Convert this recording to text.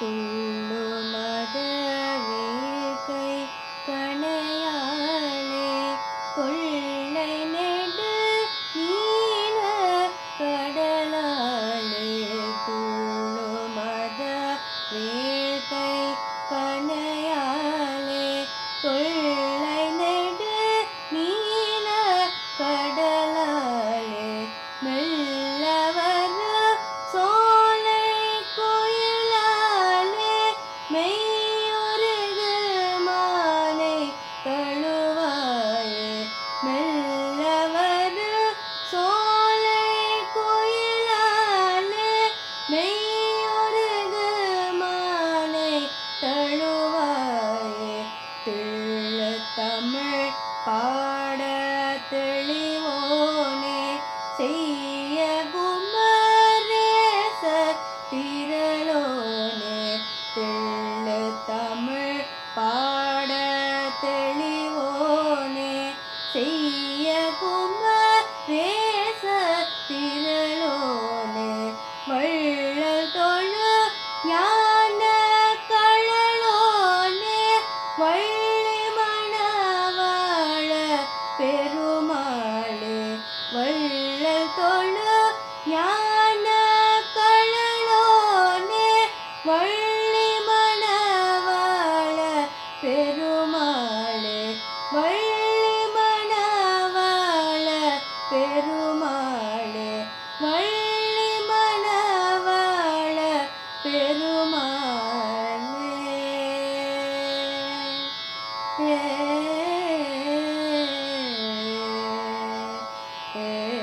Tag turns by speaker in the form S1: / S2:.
S1: தும்முமதே தெளிவோனே செய்ய குமரேச திரளோனே தெள்ளு தமிழ் பாட தெளிவோனே செய்ய கும Eh.